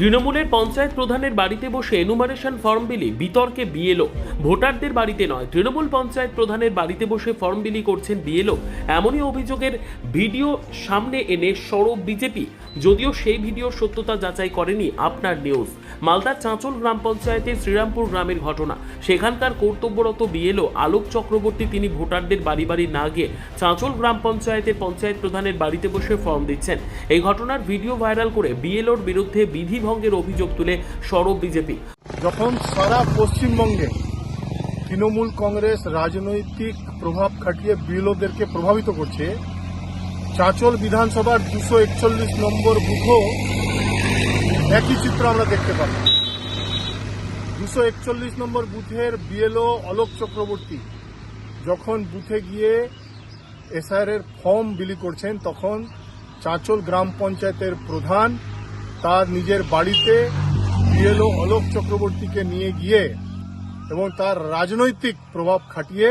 তৃণমূলের পঞ্চায়েত প্রধানের বাড়িতে বসে এনুমারেশন ফর্ম বিলি বিতর্কে বিএলও। ভোটারদের বাড়িতে নয়, তৃণমূল পঞ্চায়েত প্রধানের বাড়িতে বসে ফর্ম বিলি করছেন বিএলও। এমনই অভিযোগের ভিডিও সামনে এনে সরব বিজেপি। যদিও সেই ভিডিওর সত্যতা যাচাই করেনি আপনার নিউজ মালদার চাঁচল গ্রাম পঞ্চায়েতের শ্রীরামপুর গ্রামের ঘটনা। সেখানকার কর্তব্যরত বিএলও আলোক চক্রবর্তী, তিনি ভোটারদের বাড়ি বাড়ি না গিয়ে চাঁচল গ্রাম পঞ্চায়েতের পঞ্চায়েত প্রধানের বাড়িতে বসে ফর্ম দিচ্ছেন। এই ঘটনার ভিডিও ভাইরাল করে বিএলওর বিরুদ্ধে বিধিভঙ্গের অভিযোগ তুলে সরব বিজেপি। যখন সারা পশ্চিমবঙ্গে তৃণমূল কংগ্রেস রাজনৈতিক প্রভাব খাটিয়ে বিএলওদেরকে প্রভাবিত করছে, চাঁচল বিধানসভার দুশো একচল্লিশ নম্বর বুথও একই চিত্র আমরা দেখতে পাব। দুশো একচল্লিশ নম্বর বুথের বিএলও অলোক চক্রবর্তী যখন বুথে গিয়ে এসআর এর ফর্ম বিলি করছেন, তখন চাঁচল গ্রাম পঞ্চায়েতের প্রধান তার নিজের বাড়িতে বিএলও অলোক চক্রবর্তীকে নিয়ে গিয়ে এবং তার রাজনৈতিক প্রভাব খাটিয়ে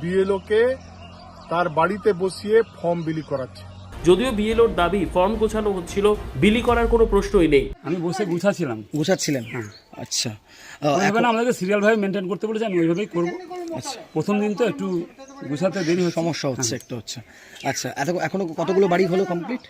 বিএলওকে তার বাড়িতে বসিয়ে ফর্ম বিলি করাচ্ছে। যদিও বিএলওর দাবি ফর্ম গোছানো হচ্ছিল বিলি করার কোনো প্রশ্নই নেই। আমি বসে গুছাচ্ছিলাম। গুছাচ্ছিলেন? আচ্ছা। আহ, এবার আমাদেরকে সিরিয়ালভাবে মেনটেন করতে বলেছে আমি ওইভাবেই করব। আচ্ছা। প্রথম দিন তো একটু গুছাতে দেরি সমস্যা হচ্ছে একটু হচ্ছে আচ্ছা এত এখনও কতগুলো বাড়ি হলো কমপ্লিট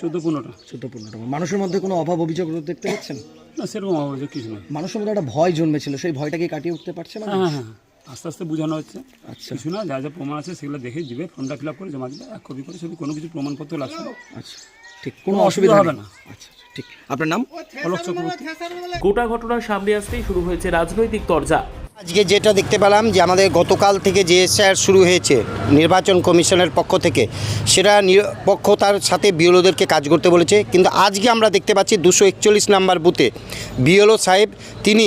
চোদ্দ পনেরোটা। চোদ্দ পনেরোটা। মানুষের মধ্যে কোনো অভাব অভিযোগ দেখতে পাচ্ছেন? না সেরকম অবস্থা কিছু নয় মানুষের মধ্যে একটা ভয় জন্মেছিল সেই ভয়টাকে কাটিয়ে উঠতে পারছে না? হ্যাঁ হ্যাঁ হ্যাঁ। আস্তে আস্তে বোঝানো হচ্ছে। আচ্ছা। কিছু না যা যা প্রমাণ আছে সেগুলো দেখে দিবে ফর্মটা ফিল আপ করে জমা দিবে এক কপি করে ছবি কোনো কিছু প্রমাণপত্র লাগছে না। আচ্ছা ঠিক কোনো অসুবিধা হবে না। আচ্ছা আচ্ছা, ঠিক। আপনার নাম? অলোক চক্রবর্তী। গোটা ঘটনার সামনে আসতেই শুরু হয়েছে রাজনৈতিক তরজা। আজকে যেটা দেখতে পেলাম যে আমাদের গতকাল থেকে যে এসআর শুরু হয়েছে, নির্বাচন কমিশনের পক্ষ থেকে, সেটা নিরপেক্ষতার সাথে বিএলওদেরকে কাজ করতে বলেছে। কিন্তু আজকে আমরা দেখতে পাচ্ছি দুশো একচল্লিশ নাম্বার বুথে বিএলও সাহেব, তিনি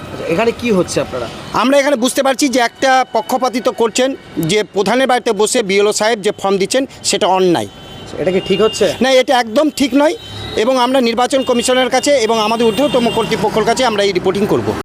এখানে কি হচ্ছে আপনারা? আমরা এখানে বুঝতে পারছি যে একটা পক্ষপাতিত্ব করছেন যে প্রধানের বাড়িতে বসে বিএলও সাহেব যে ফর্ম দিচ্ছেন সেটা অন্যায়। এটা কি ঠিক হচ্ছে? না এটা একদম ঠিক নয় এবং আমরা নির্বাচন কমিশনের কাছে এবং আমাদের ঊর্ধ্বতম কর্তৃপক্ষর কাছে আমরা এই রিপোর্টিং করব।